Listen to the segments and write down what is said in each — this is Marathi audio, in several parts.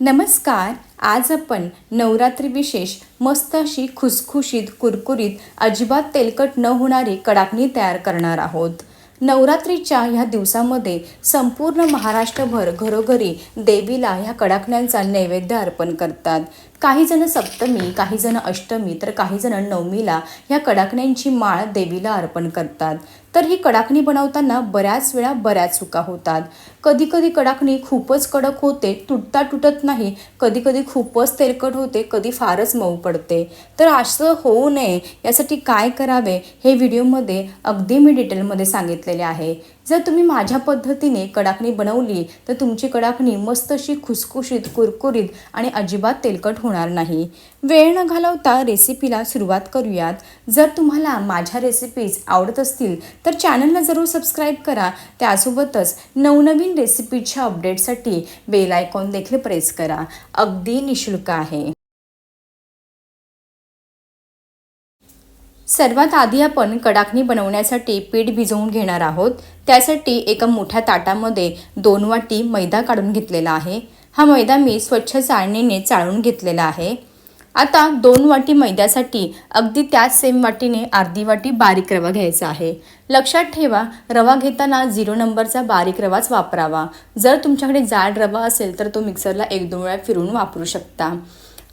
नमस्कार आज आपण नवरात्री विशेष मस्त अशी खुसखुशीत कुरकुरीत अजिबात तेलकट न होणारी कडाकणी तयार करणार आहोत. नवरात्रीच्या ह्या दिवसामध्ये संपूर्ण महाराष्ट्रभर घरोघरी देवीला ह्या कडाकण्यांचा नैवेद्य अर्पण करतात. काही जण सप्तमी काही जण अष्टमी तर काही जण नवमीला ह्या कडाकण्यांची माळ देवीला अर्पण करतात. तर ही कडाकणी बनवताना बऱ्याच वेळा बऱ्याच चुका होतात. कधी कधी कडाकणी खूपच कडक होते तुटता तुटत नाही. कधी कधी खूपच तेलकट होते कधी फारच मऊ पडते. तर असं होऊ नये यासाठी काय करावे हे व्हिडिओमध्ये अगदी मी डिटेलमध्ये सांगितलेले आहे. जर तुम्ही माझ्या पद्धतीने कडाकणी बनवली तर तुमची कडाकणी मस्त अशी खुसखुशीत कुरकुरीत आणि अजिबात तेलकट होणार नाही. वेळ न घालवता रेसिपीला सुरुवात करूयात. जर तुम्हाला माझ्या रेसिपीज आवडत असतील तर चॅनलला जरूर सबस्क्राईब करा. त्यासोबतच नवनवीन रेसिपीच्या अपडेटसाठी बेल आयकॉन देखील प्रेस करा. अगदी निशुल्क आहे. सर्वात आधी आपण कडाकणी बनवण्यासाठी पीठ भिजवून घेणार आहोत. त्यासाठी एका मोठ्या ताटामध्ये दोन वाटी मैदा काढून घेतलेला आहे. हा मैदा मी स्वच्छ चाळणीने चाळून घेतलेला आहे. आता दोन वाटी मैद्यासाठी अगदी त्याच सेम वाटीने अर्धी वाटी बारीक रवा घ्यायचा आहे. लक्षात ठेवा रवा घेताना झिरो नंबरचा बारीक रवाच वापरावा. जर तुमच्याकडे जाड रवा असेल तर तो मिक्सरला एक दोन वेळा फिरून वापरू शकता.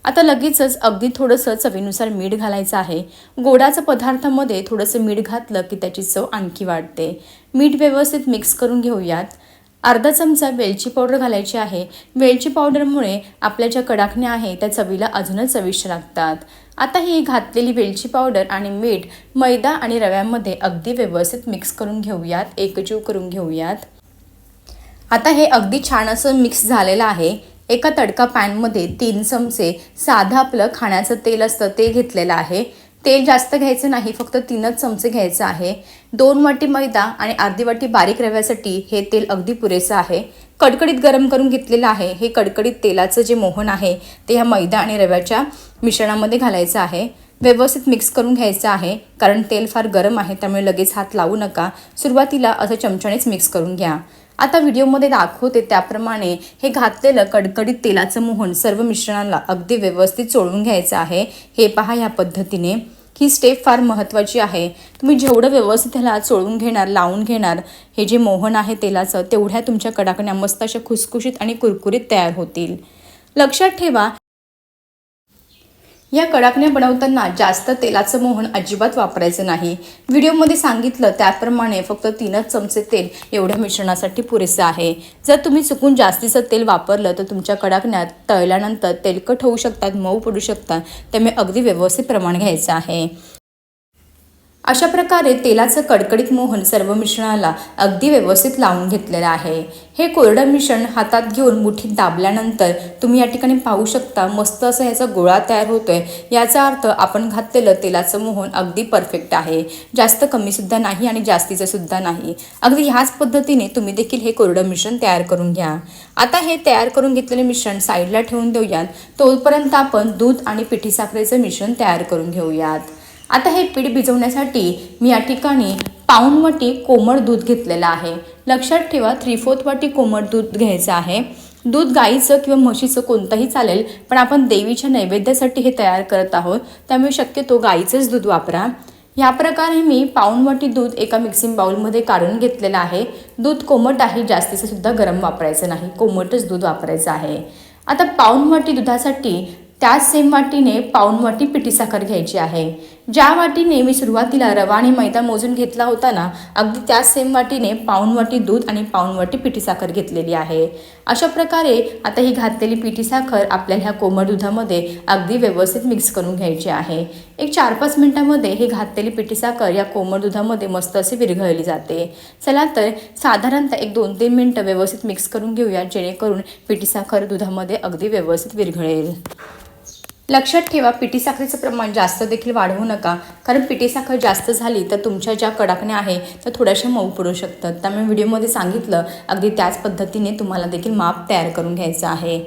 आता लगेचच अगदी थोडंसं चवीनुसार मीठ घालायचं आहे. गोडाचं पदार्थामध्ये थोडंसं मीठ घातलं की त्याची चव आणखी वाढते. मीठ व्यवस्थित मिक्स करून घेऊयात. अर्धा चमचा वेलची पावडर घालायची आहे. वेलची पावडरमुळे आपल्या ज्या कडाकण्या आहे त्या चवीला अजूनच चविष्ट लागतात. आता ही घातलेली वेलची पावडर आणि मीठ मैदा आणि रव्यामध्ये अगदी व्यवस्थित मिक्स करून घेऊयात. एकजीव करून घेऊयात. आता हे अगदी छान असं मिक्स झालेलं आहे. एका तडका पॅनमध्ये तीन चमचे साधं आपलं खाण्याचं तेल असतं ते घेतलेलं आहे. तेल जास्त घ्यायचं नाही फक्त तीनच चमचे घ्यायचं आहे. दोन वाटी मैदा आणि अर्धी वाटी बारीक रव्यासाठी हे तेल अगदी पुरेसं आहे. कडकडीत गरम करून घेतलेलं आहे. हे कडकडीत तेलाचं जे मोहन आहे ते ह्या मैदा आणि रव्याच्या मिश्रणामध्ये घालायचं आहे. व्यवस्थित मिक्स करून घ्यायचं आहे कारण तेल फार गरम आहे त्यामुळे लगेच हात लावू नका. सुरुवातीला असं चमच्यानेच मिक्स करून घ्या. आता व्हिडिओमध्ये दाखवते त्याप्रमाणे हे घातलेलं कडकडीत तेलाचं मोहन सर्व मिश्रणाला अगदी व्यवस्थित चोळून घ्यायचं आहे. हे पहा या पद्धतीने. ही स्टेप फार महत्त्वाची आहे. तुम्ही जेवढं व्यवस्थित ह्याला चोळून घेणार लावून घेणार हे जे मोहन आहे तेलाचं तेवढ्या तुमच्या कडाकण्या मस्त अशा खुसखुशीत आणि कुरकुरीत तयार होतील. लक्षात ठेवा या कडाकण्या बनवताना जास्त तेलाचं मोहन अजिबात वापरायचं नाही. व्हिडिओमध्ये सांगितलं त्याप्रमाणे फक्त तीनच चमचे तेल एवढ्या मिश्रणासाठी पुरेसं आहे. जर तुम्ही चुकून जास्तीचं तेल वापरलं तर तुमच्या कडाकण्यात तळल्यानंतर तेलकट होऊ शकतात मऊ पडू शकतात. त्यामुळे अगदी व्यवस्थित प्रमाण घ्यायचं आहे. अशा प्रकारे तेलाचं कडकडीत मोहन सर्व मिश्रणाला अगदी व्यवस्थित लावून घेतलेलं आहे. हे कोरडं मिश्रण हातात घेऊन मुठीत दाबल्यानंतर तुम्ही या ठिकाणी पाहू शकता मस्त असं ह्याचा गोळा तयार होतोय. याचा अर्थ आपण घातलेलं तेलाचं मोहन अगदी परफेक्ट आहे. जास्त कमीसुद्धा नाही आणि जास्तीचं सुद्धा नाही. अगदी ह्याच पद्धतीने तुम्ही देखील हे कोरडं मिश्रण तयार करून घ्या. आता हे तयार करून घेतलेले मिश्रण साईडला ठेवून देऊयात. तोपर्यंत आपण दूध आणि पिठी साखरेचं मिश्रण तयार करून घेऊयात. आता हे पीठ भिजवण्यासाठी मी या ठिकाणी पाऊण वाटी कोमट दूध घेतलेलं आहे. लक्षात ठेवा थ्री फोर्थ वाटी कोमट दूध घ्यायचं आहे. दूध गाईचं किंवा म्हशीचं कोणतंही चालेल पण आपण देवीच्या नैवेद्यासाठी हे तयार करत आहोत. त्यामुळे शक्यतो गाईचंच दूध वापरा. ह्या प्रकारे मी पाऊण वाटी दूध एका मिक्सिंग बाऊलमध्ये काढून घेतलेलं आहे. दूध कोमट आहे जास्तीचं सुद्धा गरम वापरायचं नाही. कोमटच दूध वापरायचं आहे. आता पाऊण वाटी दुधासाठी त्याच सेम वाटीने पाऊण वाटी पिठी साखर घ्यायची आहे. ज्या वाटीने मी सुरुवातीला रवा आणि मैदा मोजून घेतला होता ना अगदी त्याच सेम वाटीने पाऊण वाटी दूध आणि पाऊण वाटी पिठी साखर घेतलेली आहे. अशा प्रकारे आता ही घातलेली पिठी साखर आपल्याला ह्या कोमट दुधामध्ये अगदी व्यवस्थित मिक्स करून घ्यायची आहे. एक चार पाच मिनटामध्ये ही घातलेली पिठी साखर या कोमट दुधामध्ये मस्त अशी विरघळली जाते. चला तर साधारणतः एक दोन तीन मिनटं व्यवस्थित मिक्स करून घेऊया जेणेकरून पिठी साखर दुधामध्ये अगदी व्यवस्थित विरघळेल. लक्षात ठेवा पिठी साखरेचं प्रमाण जास्त देखील वाढवू नका. कारण पिठी साखर जास्त झाली तर तुमच्या ज्या कडाकण्या आहे त्या थोड्याशा मऊ पडू शकतात. त्यामुळे व्हिडिओमध्ये सांगितलं अगदी त्याच पद्धतीने तुम्हाला देखील माप तयार करून घ्यायचं आहे.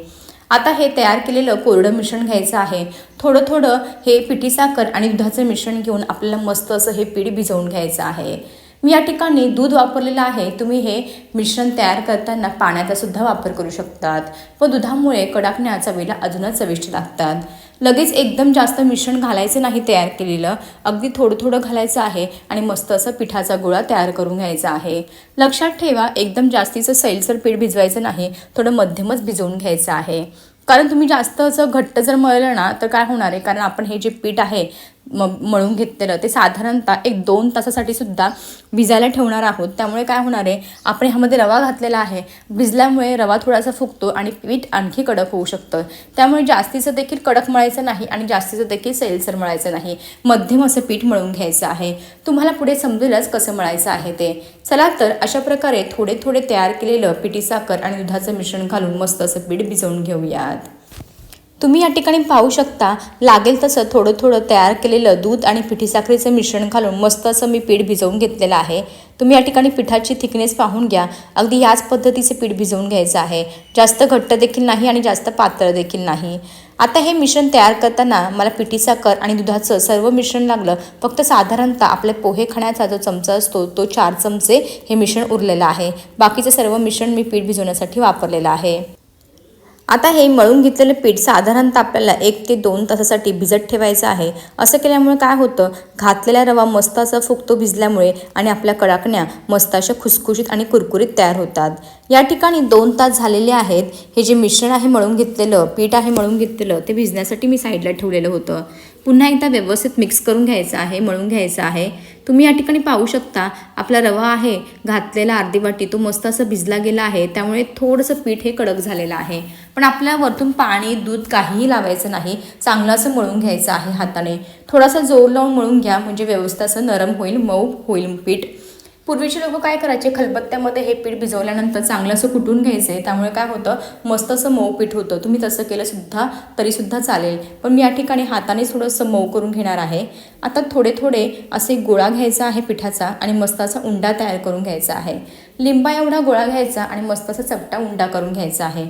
आता हे तयार केलेलं कोरडं मिश्रण घ्यायचं आहे. थोडं थोडं हे पिठी साखर आणि दुधाचं मिश्रण घेऊन आपल्याला मस्त असं हे पीठ भिजवून घ्यायचं आहे. मी या ठिकाणी दूध वापरलेलं आहे. तुम्ही हे मिश्रण तयार करताना पाण्याचा सुद्धा वापर करू शकतात व दुधामुळे कडाकण्या चवीला अजूनच चविष्ट लागतात. लगेच एकदम जास्त मिश्रण घालायचं नाही तयार केलेलं. अगदी थोडं थोडं घालायचं आहे आणि मस्त असं पिठाचा गोळा तयार करून घ्यायचा आहे. लक्षात ठेवा एकदम जास्तीचं सैलसर पीठ भिजवायचं नाही थोडं मध्यमच भिजवून घ्यायचं आहे. कारण तुम्ही जास्त असं घट्ट जर मळलं ना तर काय होणार आहे? कारण आपण हे जे पीठ आहे म मळून घेतलेलं. ते साधारणतः एक दोन तासासाठी सुद्धा भिजायला ठेवणार आहोत. त्यामुळे काय होणार आहे आपण ह्यामध्ये रवा घातलेला आहे. भिजल्यामुळे रवा थोडासा फुगतो आणि पीठ आणखी कडक होऊ शकतं. त्यामुळे जास्तीचं देखील कडक मळायचं नाही आणि जास्तीचं देखील सैलसर मळायचं नाही. मध्यम असं पीठ मळून घ्यायचं आहे. तुम्हाला पुढे समजेलच कसं मळायचं आहे ते. चला तर अशा प्रकारे थोडे थोडे तयार केलेलं पिठी साखर आणि दुधाचं मिश्रण घालून मस्त असं पीठ भिजवून घेऊयात. तुम्ही या ठिकाणी पाहू शकता. लागेल तसं थोडं थोडं तयार केलेलं दूध आणि पिठी साखरेचं मिश्रण घालून मस्त असं मी पीठ भिजवून घेतलेलं आहे. तुम्ही या ठिकाणी पिठाची थिकनेस पाहून घ्या. अगदी याच पद्धतीचे पीठ भिजवून घ्यायचं आहे. जास्त घट्ट देखील नाही आणि जास्त पातळ देखील नाही. आता हे मिश्रण तयार करताना मला पिठी साखर आणि दुधाचं सर्व मिश्रण लागलं. फक्त साधारणतः आपले पोहे खाण्याचा जो चमचा असतो तो चार चमचे हे मिश्रण उरलेलं आहे. बाकीचं सर्व मिश्रण मी पीठ भिजवण्यासाठी वापरलेलं आहे. आता हे मळून घेतलेलं पीठ साधारणतः आपल्याला एक ते दोन तासासाठी भिजत ठेवायचं आहे. असं केल्यामुळे काय होतं? घातलेला रवा मस्त असा फुगतो भिजल्यामुळे आणि आपल्या कडाकण्या मस्त अशा खुसखुशीत आणि कुरकुरीत तयार होतात. या ठिकाणी दोन तास झालेले आहेत. हे जे मिश्रण आहे मळून घेतलेलं पीठ आहे मळून घेतलेलं ते भिजण्यासाठी मी साईडला ठेवलेलं होतं. पुन्हा एकदा व्यवस्थित मिक्स करून घ्यायचं आहे मळून घ्यायचं आहे. तुम्ही या ठिकाणी पाहू शकता आपला रवा आहे घातलेला अर्धी वाटी तो मस्त असं भिजला गेला आहे त्यामुळे थोडंसं पीठ हे कडक झालेलं आहे. पण आपल्या वरतून पाणी दूध काहीही लावायचं नाही चांगलं असं मळून घ्यायचं आहे हाताने. थोडासा जोर लावून मळून घ्या म्हणजे व्यवस्थित असं नरम होईल मऊ होईल पीठ. पूर्वीचे लोक काय करायचे? खलबत्त्यामध्ये हे पीठ भिजवल्यानंतर चांगलं असं कुटून घ्यायचं. आहे त्यामुळे काय होतं? मस्त असं मऊ पीठ होतं. तुम्ही तसं केलंसुद्धा तरीसुद्धा चालेल. पण मी या ठिकाणी हाताने थोडंसं मऊ करून घेणार आहे. आता थोडे थोडे असे गोळा घ्यायचा आहे पिठाचा आणि मस्त असा उंडा तयार करून घ्यायचा आहे. लिंबा एवढा गोळा घ्यायचा आणि मस्त असा चपटा उंडा करून घ्यायचा आहे.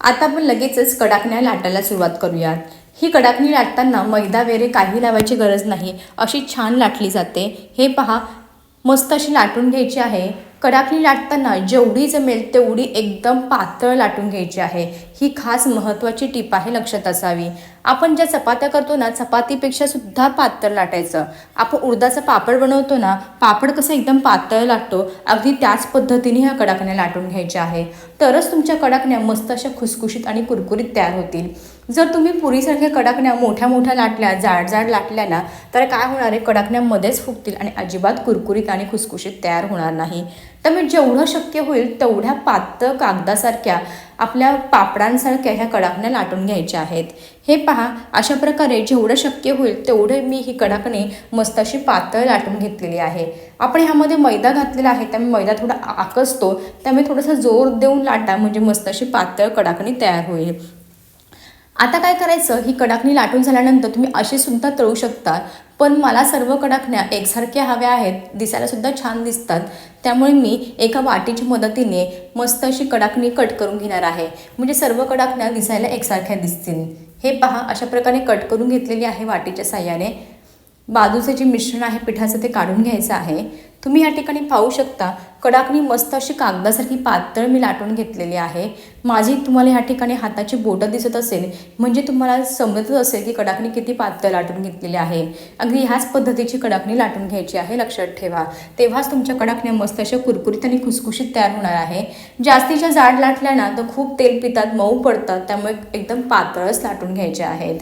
आता आपण लगेचच कडाकण्या लाटायला सुरुवात करूयात. ही कडाकणी लाटताना मैदा वगैरे काही लावायची गरज नाही अशी छान लाटली जाते. हे पहा मस्त अशी लाटून घ्यायची आहे. कडाकणी लाटताना जेवढी जमेल तेवढी एकदम पातळ लाटून घ्यायची आहे. ही खास महत्त्वाची टीप आहे लक्षात असावी. आपण ज्या चपात्या करतो ना चपातीपेक्षा सुद्धा पातळ लाटायचं. आपण उडदाचं पापड बनवतो ना पापड कसं एकदम पातळ लाटतो अगदी त्याच पद्धतीने ह्या कडाकण्या लाटून घ्यायच्या आहे तरच तुमच्या कडाकण्या मस्त अशा खुसखुशीत आणि कुरकुरीत तयार होतील. जर तुम्ही पुरीसारख्या कडाकण्या मोठ्या मोठ्या लाटल्या जाड जाड लाटल्या ना तर काय होणार आहे? कडाकण्यामध्येच फुगतील आणि अजिबात कुरकुरीत आणि खुसखुशीत तयार होणार नाही. त्यामुळे जेवढं शक्य होईल तेवढ्या पातळ कागदासारख्या आपल्या पापडांसारख्या ह्या कडाकण्या लाटून घ्यायच्या आहेत. हे पहा अशा प्रकारे जेवढं शक्य होईल तेवढे मी ही कडाकणी मस्त अशी पातळ लाटून घेतलेली आहे. आपण ह्यामध्ये मैदा घातलेला आहे त्यामुळे मैदा थोडा आकसतो. त्यामुळे थोडासा जोर देऊन लाटा म्हणजे मस्त अशी पातळ कडाकणी तयार होईल. आता काय करायचं? ही कडाकणी लाटून झाल्यानंतर तुम्ही अशी सुद्धा तळू शकता. पण मला सर्व कडाकण्या एकसारख्या हव्या आहेत. दिसायला सुद्धा छान दिसतात. त्यामुळे मी एका वाटीच्या मदतीने मस्त अशी कडाकणी कट करून घेणार आहे. म्हणजे सर्व कडाकण्या दिसायला एकसारख्या दिसतील. हे पहा अशा प्रकारे कट करून घेतलेली आहे वाटीच्या साह्याने. बाजूचं जे मिश्रण आहे पिठाचं ते काढून घ्यायचं आहे. तुम्ही या ठिकाणी पाहू शकता कडाकणी मस्त अशी कागदासारखी पातळ मी लाटून घेतलेली आहे. माझी तुम्हाला ह्या ठिकाणी हाताची बोटं दिसत असेल म्हणजे तुम्हाला समजतच असेल की कडाकणी किती पातळ लाटून घेतलेली आहे. अगदी ह्याच पद्धतीची कडाकणी लाटून घ्यायची आहे लक्षात ठेवा. तेव्हाच तुमच्या कडाकण्या मस्त अशा कुरकुरीत आणि खुसखुशीत तयार होणार आहे. जास्तीच्या जाड लाटल्या ना तर खूप तेल पितात मऊ पडतात त्यामुळे एकदम पातळच लाटून घ्यायचे आहेत.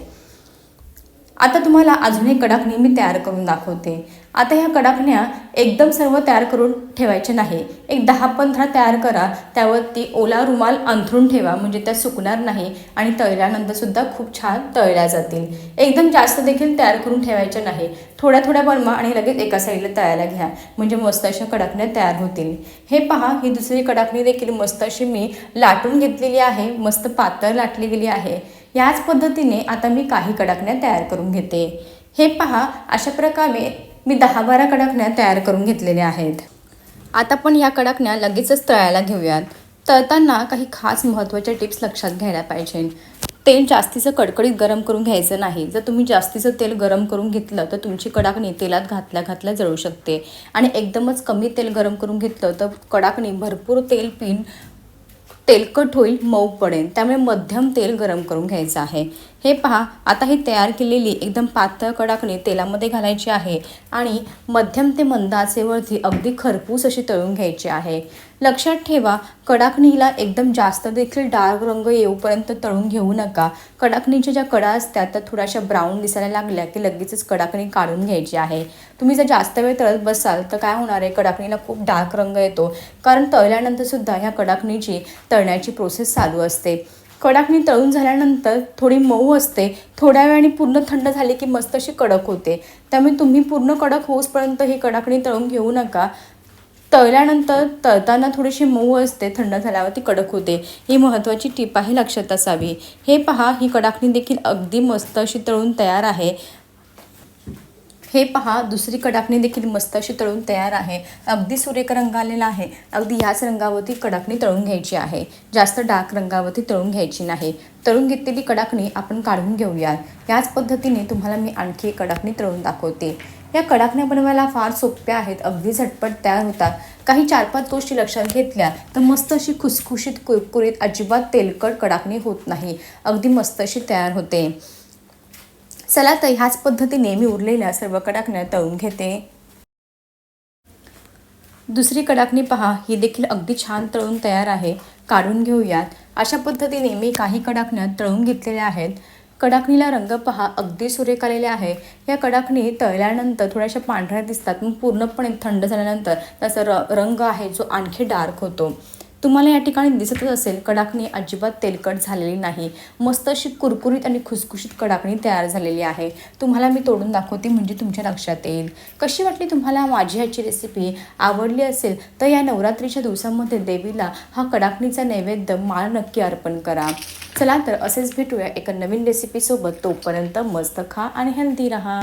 आता तुम्हाला अजून एक कडाकणी मी तयार करून दाखवते. आता ह्या कडाकण्या एकदम सर्व तयार करून ठेवायचे नाही. एक दहा पंधरा तयार करा त्यावरती ओला रुमाल अंथरून ठेवा म्हणजे त्या सुकणार नाही आणि तळल्यानंतर सुद्धा खूप छान तळल्या जातील. एकदम जास्त देखील तयार करून ठेवायच्या नाही. थोड्या थोड्या बनवा आणि लगेच एका साईडला तळायला घ्या म्हणजे मस्त अशा कडाकण्या तयार होतील. हे पहा ही दुसरी कडाकणी देखील मस्त अशी मी लाटून घेतलेली आहे मस्त पातळ लाटली गेली आहे. याच पद्धतीने आता मी काही कडाकण्या तयार करून घेते. हे पहा अशा प्रकारे मी दहा बारा कडकण्या तयार करून घेतलेल्या आहेत. आता पण ह्या कडाकण्या लगेचच तळायला घेऊयात. तळताना काही खास महत्त्वाच्या टिप्स लक्षात घ्यायला पाहिजे. तेल जास्तीचं कडकडीत गरम करून घ्यायचं नाही. जर तुम्ही जास्तीचं तेल गरम करून घेतलं तर तुमची कडाकणी तेलात घातल्या घातल्या जळू शकते. आणि एकदमच कमी तेल गरम करून घेतलं तर कडाकणी भरपूर तेल पिन तेलकट होईल मऊ पडेल. त्यामुळे मध्यम तेल गरम करून घ्यायचं आहे. हे पहा आता ही तयार केलेली एकदम पातळ कडाकणी तेलामध्ये घालायची आहे आणि मध्यम ते मंदाचेवरती अगदी खरपूस अशी तळून घ्यायची आहे. लक्षात ठेवा कडाकणीला एकदम जास्त देखील डार्क रंग येऊपर्यंत तळून घेऊ नका. कडाकणीच्या ज्या कडा असतात त्या थोड्याशा ब्राऊन दिसायला लागल्या की लगेचच कडाकणी काढून घ्यायची आहे. तुम्ही जर जास्त वेळ तळत बसाल तर काय होणार आहे? कडाकणीला खूप डार्क रंग येतो. कारण तळल्यानंतर सुद्धा ह्या कडाकणीची तळण्याची प्रोसेस चालू असते. कडाकणी तळून झाल्यानंतर थोडी मऊ असते. थोड्या वेळाने पूर्ण थंड झाली की मस्त अशी कडक होते. त्यामुळे तुम्ही पूर्ण कडक होऊसपर्यंत ही कडाकणी तळून घेऊ नका. तळल्यानंतर तळताना थोडीशी मऊ असते थंड झाल्यावर ती कडक होते. ही महत्त्वाची टीप आहे लक्षात असावी. हे पहा ही कडाकणी देखील अगदी मस्त अशी तळून तयार आहे. हे पहा दुसरी कडाकणी देखील मस्त अशी तळून तयार आहे. अगदी सुरेख रंग आलेला आहे. अगदी ह्याच रंगावरती कडाकणी तळून घ्यायची आहे. जास्त डार्क रंगावरती तळून घ्यायची नाही. तळून घेतलेली कडाकणी आपण काढून घेऊयात. याच पद्धतीने तुम्हाला मी आणखी एक कडाकणी तळून दाखवते. या कडाकण्या बनवायला फार सोप्या आहेत. अगदी झटपट तयार होतात. काही चार पाच गोष्टी लक्षात घेतल्या तर मस्त अशी खुसखुशीत कुरकुरीत अजिबात तेलकट कडाकणी होत नाही. अगदी मस्त अशी तयार होते. चला तर ह्याच पद्धतीने मी उरलेल्या सर्व कडाकण्या तळून घेते. दुसरी कडाकणी पहा. ही देखील अगदी छान तळून तयार आहे. काढून घेऊयात. अशा पद्धतीने मी काही कडाकण्या तळून घेतलेल्या आहेत. कडाकणीला रंग पहा अगदी सुरेख आलेले आहे. या कडाकणी तळल्यानंतर थोड्याशा पांढऱ्या दिसतात. मग पूर्णपणे थंड झाल्यानंतर त्याचा र रंग आहे जो आणखी डार्क होतो. तुम्हाला या ठिकाणी दिसतच असेल कडाकणी अजिबात तेलकट झालेली नाही. मस्त अशी कुरकुरीत आणि खुसखुशीत कडाकणी तयार झालेली आहे. तुम्हाला मी तोडून दाखवते म्हणजे तुमच्या लक्षात येईल. कशी वाटली तुम्हाला माझी ह्याची रेसिपी आवडली असेल तर या नवरात्रीच्या दिवसामध्ये देवीला हा कडाकणीचा नैवेद्य माळ नक्की अर्पण करा. चला तर असेच भेटूया एका नवीन रेसिपीसोबत तोपर्यंत मस्त खा आणि हेल्दी राहा.